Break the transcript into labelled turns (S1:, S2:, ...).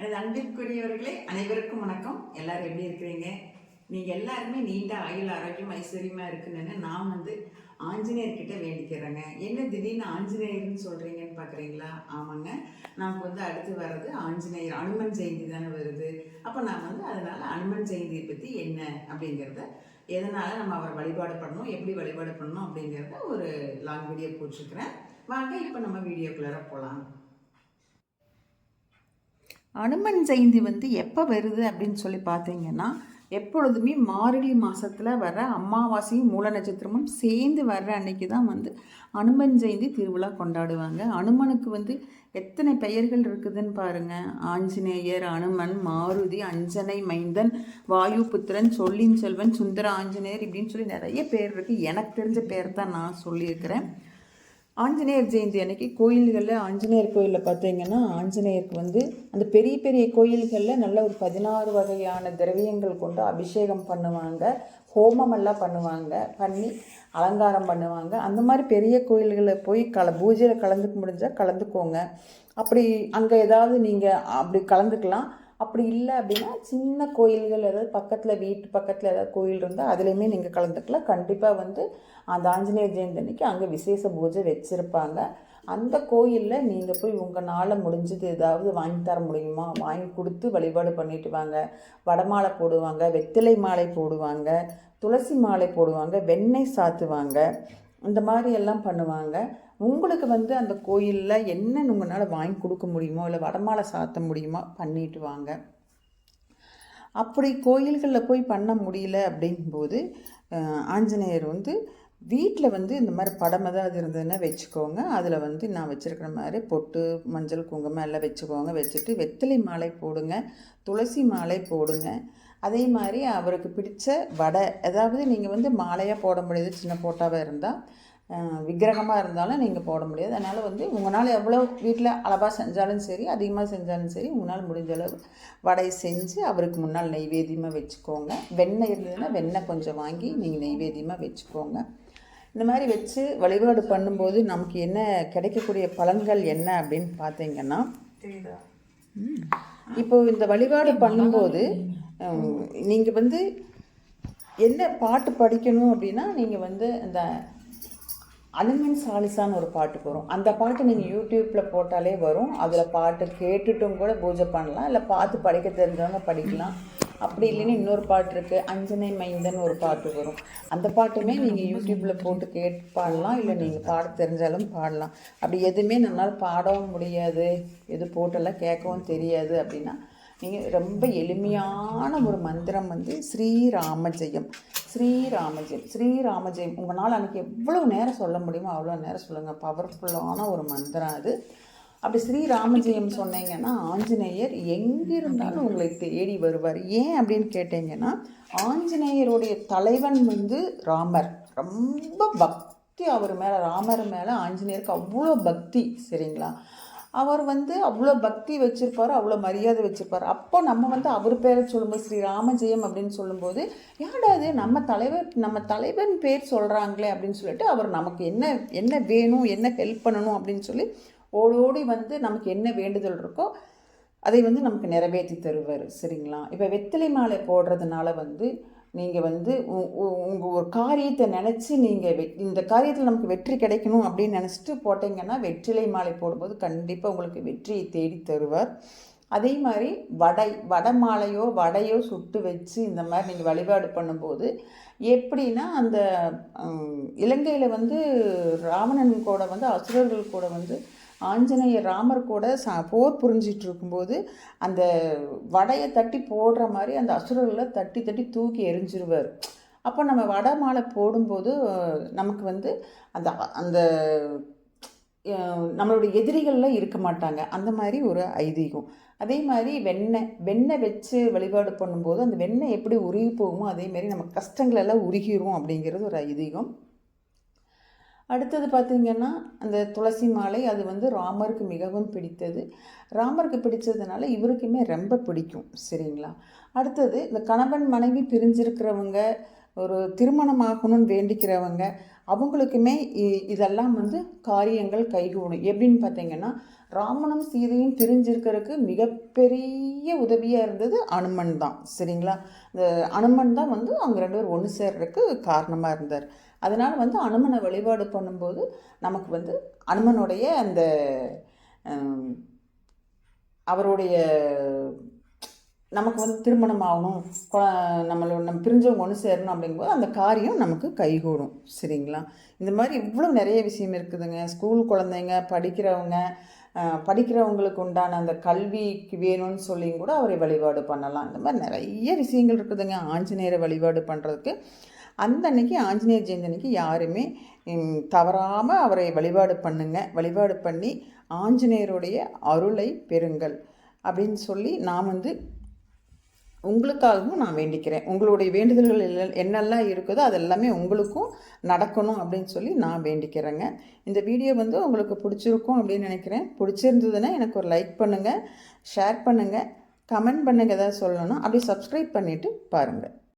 S1: எனது அன்பிற்குரியவர்களே அனைவருக்கும் வணக்கம். எல்லாரும் எப்படி இருக்கிறீங்க? நீங்கள் எல்லாருமே நீண்ட ஆயுள் ஆரோக்கியம் ஐஸ்வர்யமாக இருக்குன்னு நான் வந்து ஆஞ்சநேயர்கிட்ட வேண்டிக்கிறேங்க. என்ன திடீர்னு ஆஞ்சநேயர்னு சொல்கிறீங்கன்னு பார்க்குறீங்களா ஆமாங்க. நமக்கு வந்து அடுத்து வர்றது ஆஞ்சநேயர். அனுமன் ஜெயந்தி தானே வருது. அப்போ நான் வந்து அதனால் அனுமன் ஜெயந்தியை பற்றி என்ன அப்படிங்கிறத எதனால் நம்ம அவரை வழிபாடு பண்ணணும் எப்படி வழிபாடு பண்ணணும் அப்படிங்கிறத ஒரு லாங் வீடியோ போட்டிருக்கிறேன். வாங்க இப்போ நம்ம வீடியோக்குள்ளார போகலாம் அனுமன் ஜெயந்தி வந்து எப்போ வருது அப்படின்னு சொல்லி பார்த்தீங்கன்னா எப்பொழுதுமே மார்கழி மாதத்தில் வர அமாவாசையும் மூல நட்சத்திரமும் சேர்ந்து வர்ற அன்னைக்கு தான் வந்து அனுமன் ஜெயந்தி திருவிழா கொண்டாடுவாங்க. அனுமனுக்கு வந்து எத்தனை பெயர்கள் இருக்குதுன்னு பாருங்கள் ஆஞ்சநேயர் அனுமன் மாருதி அஞ்சனை மைந்தன் வாயுபுத்திரன் சொல்லின் செல்வன் சுந்தர ஆஞ்சநேயர் இப்படின்னு சொல்லி நிறைய பேர் இருக்குது எனக்கு தெரிஞ்ச பேர் தான் நான் சொல்லியிருக்கிறேன். ஆஞ்சநேயர் ஜெயந்தி அன்னைக்கு கோயில்களில் ஆஞ்சநேயர் கோயிலில் பார்த்தீங்கன்னா ஆஞ்சநேயருக்கு வந்து அந்த பெரிய பெரிய கோயில்களில் நல்ல ஒரு பதினாறு வகையான திரவியங்கள் கொண்டு அபிஷேகம் பண்ணுவாங்க. ஹோமமெல்லாம் பண்ணுவாங்க. பண்ணி அலங்காரம் பண்ணுவாங்க. அந்த மாதிரி பெரிய கோயில்களில் போய் கல பூஜையில் கலந்துக்க முடிஞ்சால் கலந்துக்கோங்க. அப்படி அங்கே ஏதாவது நீங்கள் அப்படி கலந்துக்கலாம். அப்படி இல்லை அப்படின்னா சின்ன கோயில்கள் ஏதாவது பக்கத்தில் வீட்டு பக்கத்தில் ஏதாவது கோயில் இருந்தால் அதுலேயுமே நீங்கள் கலந்துக்கலாம். கண்டிப்பாக வந்து அந்த ஆஞ்சநேயர் ஜெயந்தி அன்னைக்கு அங்கே விசேஷ பூஜை வச்சுருப்பாங்க. அந்த கோயிலில் நீங்கள் போய் உங்கள் நாளை முடிஞ்சது ஏதாவது வாங்கி தர முடியுமா? வாங்கி கொடுத்து வழிபாடு பண்ணிட்டு வாங்க. வடமாலை போடுவாங்க வெத்திலை மாலை போடுவாங்க துளசி மாலை போடுவாங்க வெண்ணெய் சாத்துவாங்க. இந்த மாதிரி எல்லாம் பண்ணுவாங்க. உங்களுக்கு வந்து அந்த கோயிலில் என்ன உங்களால் வாங்கி கொடுக்க முடியுமோ? இல்லை வடமாலை சாத்த முடியுமோ? பண்ணிட்டு வாங்க. அப்படி கோயில்களில் போய் பண்ண முடியல அப்படிங்கும்போது ஆஞ்சநேயர் வந்து வீட்டில் வந்து இந்த மாதிரி படம் ஏதாவது இருந்ததுன்னா வச்சுக்கோங்க. அதில் வந்து நான் வச்சுருக்கிற மாதிரி பொட்டு மஞ்சள் குங்குமம் எல்லாம் வச்சுக்கோங்க. வச்சுட்டு வெத்தலை மாலை போடுங்க. துளசி மாலை போடுங்க. அதே மாதிரி அவருக்கு பிடித்த வடை அதாவது நீங்கள் வந்து மாலையாக போட முடியாது சின்ன போட்டாவாக இருந்தால் விக்கிரகமாக இருந்தாலும் நீங்கள் போட முடியாது. அதனால் வந்து உங்களால் எவ்வளோ வீட்டில் அளவாக செஞ்சாலும் சரி அதிகமாக செஞ்சாலும் சரி உங்களால் முடிஞ்ச அளவு வடை செஞ்சு அவருக்கு முன்னால் நெய்வேத்தியமாக வச்சுக்கோங்க. வெண்ணெய் இருந்ததுன்னா வெண்ணெய் கொஞ்சம் வாங்கி நீங்கள் நெய்வேத்தியமாக வச்சுக்கோங்க. இந்த மாதிரி வச்சு வழிபாடு பண்ணும்போது நமக்கு என்ன கிடைக்கக்கூடிய பலன்கள் என்ன அப்படின்னு பார்த்தீங்கன்னா இப்போ இந்த வழிபாடு பண்ணும்போது நீங்கள் வந்து என்ன பாட்டு படிக்கணும் அப்படின்னா நீங்கள் வந்து இந்த அனுமன் சாலிசான்னு ஒரு பாட்டு வரும். அந்த பாட்டு நீங்கள் யூடியூப்பில் போட்டாலே வரும். அதில் பாட்டு கேட்டுட்டும் கூட பூஜை பண்ணலாம். இல்லை பார்த்து படிக்க தெரிஞ்சவங்க படிக்கலாம். அப்படி இல்லைன்னு இன்னொரு பாட்டு இருக்குது அஞ்சனை மைந்தன் ஒரு பாட்டு வரும். அந்த பாட்டுமே நீங்கள் யூடியூப்பில் போட்டு கேட்டு பாடலாம். இல்லை நீங்கள் பாட தெரிஞ்சாலும் பாடலாம். அப்படி எதுவுமே நம்மளால் பாடவும் முடியாது. எது போட்டெல்லாம் கேட்கவும் தெரியாது அப்படின்னா நீங்கள் ரொம்ப எளிமையான ஒரு மந்திரம் வந்து ஸ்ரீராமஜெயம். ஸ்ரீராமஜெயம். ஸ்ரீராமஜெயம். உங்களால் அன்றைக்கி எவ்வளோ நேரம் சொல்ல முடியுமோ அவ்வளோ நேரம் சொல்லுங்கள் பவர்ஃபுல்லான ஒரு மந்திரம் அது. அப்படி ஸ்ரீராமஜெயம் சொன்னீங்கன்னா ஆஞ்சநேயர் எங்கிருந்தாலும் உங்களை தேடி வருவார். ஏன் அப்படின்னு கேட்டிங்கன்னா ஆஞ்சநேயருடைய தலைவன் வந்து ராமர். ரொம்ப பக்தி. அவர் மேலே ராமர் மேலே ஆஞ்சநேயருக்கு அவ்வளோ பக்தி. சரிங்களா? அவர் வந்து அவ்வளோ பக்தி வச்சுருப்பார் அவ்வளோ மரியாதை வச்சுருப்பார். அப்போ நம்ம வந்து அவர் பேரை சொல்லும்போது ஸ்ரீ ராமஜெயம் அப்படின்னு சொல்லும்போது யாடாது நம்ம தலைவர் நம்ம தலைவன் பேர் சொல்கிறாங்களே அப்படின்னு சொல்லிட்டு அவர் நமக்கு என்ன என்ன வேணும் என்ன ஹெல்ப் பண்ணணும் அப்படின்னு சொல்லி ஓடோடி வந்து நமக்கு என்ன வேண்டுதல் இருக்கோ அதை வந்து நமக்கு நிறைவேற்றி தருவார். சரிங்களா? இப்போ வெத்தலை மாலை போடுறதுனால வந்து நீங்கள் வந்து உங்கள் ஒரு காரியத்தை நினச்சி நீங்கள் வெ இந்த காரியத்தில் நமக்கு வெற்றி கிடைக்கணும் அப்படின்னு நினச்சிட்டு போட்டிங்கன்னா வெற்றிலை மாலை போடும்போது கண்டிப்பாக உங்களுக்கு வெற்றியை தேடி தருவார். அதே மாதிரி வடை வடை மாலையோ வடையோ சுட்டு வச்சு இந்த மாதிரி நீங்கள் வழிபாடு பண்ணும்போது எப்படின்னா அந்த இலங்கையில் வந்து ராவணன் கூட வந்து அசுரர்கள் கூட வந்து ஆஞ்சநேயர் ராமர் கூட ச போர் புரிஞ்சிட்டு இருக்கும்போது அந்த வடையை தட்டி போடுற மாதிரி அந்த அசுரர்களை தட்டி தட்டி தூக்கி எரிஞ்சிருவார். அப்போ நம்ம வடை மாலை போடும்போது நமக்கு வந்து அந்த அந்த நம்மளுடைய எதிரிகள்லாம் இருக்க மாட்டாங்க. அந்த மாதிரி ஒரு ஐதீகம். அதே மாதிரி வெண்ணெய் வெண்ணெய் வச்சு வழிபாடு பண்ணும்போது அந்த வெண்ணெய் எப்படி உருகி போகுமோ அதே மாதிரி நம்ம கஷ்டங்களெல்லாம் உருகிரும் அப்படிங்கிறது ஒரு ஐதீகம். அடுத்தது பார்த்திங்கன்னா அந்த துளசி மாலை அது வந்து ராமருக்கு மிகவும் பிடித்தது. ராமருக்கு பிடித்ததுனால இவருக்குமே ரொம்ப பிடிக்கும் சரிங்களா? அடுத்தது இந்த கணவன் மனைவி பிரிஞ்சிருக்கிறவங்க ஒரு திருமணமாகணும்னு வேண்டிக்கிறவங்க அவங்களுக்குமே இ- இதெல்லாம் வந்து காரியங்கள் கைகூடும். எப்படின்னு பார்த்தீங்கன்னா ராமனும் சீதையும் பிரிஞ்சிருக்கிறதுக்கு மிகப்பெரிய உதவியாக இருந்தது அனுமன் தான். சரிங்களா? இந்த அனுமன் தான் வந்து அவங்க ரெண்டு பேரும் ஒன்று சேர்றதுக்கு காரணமாக இருந்தார். அதனால் வந்து அனுமனை வழிபாடு பண்ணும்போது நமக்கு வந்து அனுமனுடைய அந்த அவருடைய நமக்கு வந்து திருமணம் ஆகணும் நம்மளோட நம்ம பிரிஞ்சவங்க ஒன்று சேரணும் அப்படிங்கும்போது அந்த காரியம் நமக்கு கைகூடும் சரிங்களா? இந்த மாதிரி இவ்வளோ நிறைய விஷயம் இருக்குதுங்க. ஸ்கூல் குழந்தைங்க படிக்கிறவங்க படிக்கிறவங்களுக்கு உண்டான அந்த கல்விக்கு வேணும்னு சொல்லியும் கூட அவரை வழிபாடு பண்ணலாம். இந்த மாதிரி நிறைய விஷயங்கள் இருக்குதுங்க. ஆஞ்சநேயரை வழிபாடு பண்ணுறதுக்கு அந்த அன்னைக்கு ஆஞ்சநேயர் ஜெயந்தி அன்னைக்கு யாருமே தவறாமல் அவரை வழிபாடு பண்ணுங்க. வழிபாடு பண்ணி ஆஞ்சநேயருடைய அருளை பெறுங்கள் அப்படின்னு சொல்லி நான் வந்து உங்களுக்காகவும் நான் வேண்டிக்கிறேன். உங்களுடைய வேண்டுதல்கள் என்னெல்லாம் இருக்குதோ அதெல்லாமே உங்களுக்கும் நடக்கணும் அப்படின்னு சொல்லி நான் வேண்டிக்கிறேங்க. இந்த வீடியோ வந்து உங்களுக்கு பிடிச்சிருக்கும் அப்படின்னு நினைக்கிறேன். பிடிச்சிருந்ததுன்னா எனக்கு ஒரு லைக் பண்ணுங்கள் ஷேர் பண்ணுங்கள் கமெண்ட் பண்ணுங்கள் ஏதாவது சொல்லணும் அப்படியே சப்ஸ்கிரைப் பண்ணிவிட்டு பாருங்கள்